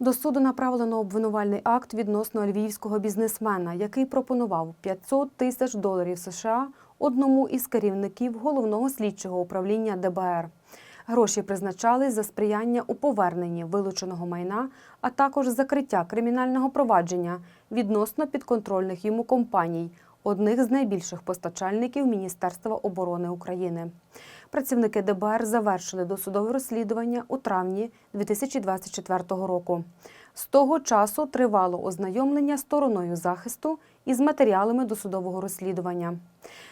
До суду направлено обвинувальний акт відносно львівського бізнесмена, який пропонував 500 тисяч доларів США одному із керівників головного слідчого управління ДБР. Гроші призначались за сприяння у поверненні вилученого майна, а також закриття кримінального провадження відносно підконтрольних йому компаній, одних з найбільших постачальників Міністерства оборони України. Працівники ДБР завершили досудове розслідування у травні 2024 року. З того часу тривало ознайомлення стороною захисту із матеріалами досудового розслідування.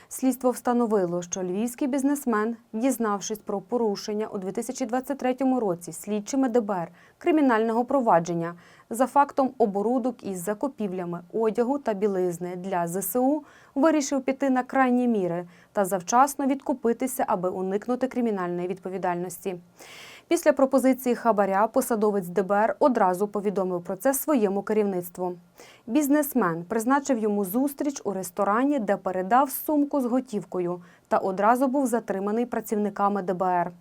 Слідство встановило, що львівський бізнесмен, дізнавшись про порушення у 2023 році слідчими ДБР кримінального провадження за фактом оборудок із закупівлями одягу та білизни для ЗСУ, вирішив піти на крайні міри та завчасно відкупитися, аби уникнути кримінальної відповідальності. Після пропозиції хабаря посадовець ДБР одразу повідомив про це своєму керівництву. Бізнесмен призначив йому зустріч у ресторані, де передав сумку з готівкою та одразу був затриманий працівниками ДБР.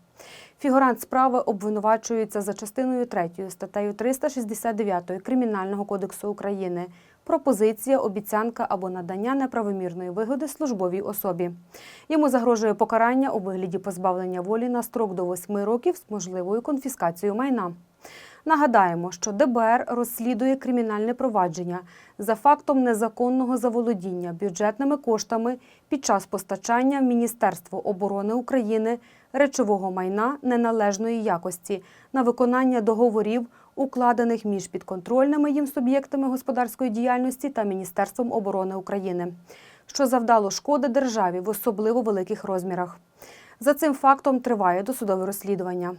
Фігурант справи обвинувачується за частиною 3 статтею 369 Кримінального кодексу України пропозиція, обіцянка або надання неправомірної вигоди службовій особі. Йому загрожує покарання у вигляді позбавлення волі на строк до 8 років з можливою конфіскацією майна. Нагадаємо, що ДБР розслідує кримінальне провадження за фактом незаконного заволодіння бюджетними коштами під час постачання в Міністерство оборони України речового майна неналежної якості на виконання договорів, укладених між підконтрольними їм суб'єктами господарської діяльності та Міністерством оборони України, що завдало шкоди державі в особливо великих розмірах. За цим фактом триває досудове розслідування.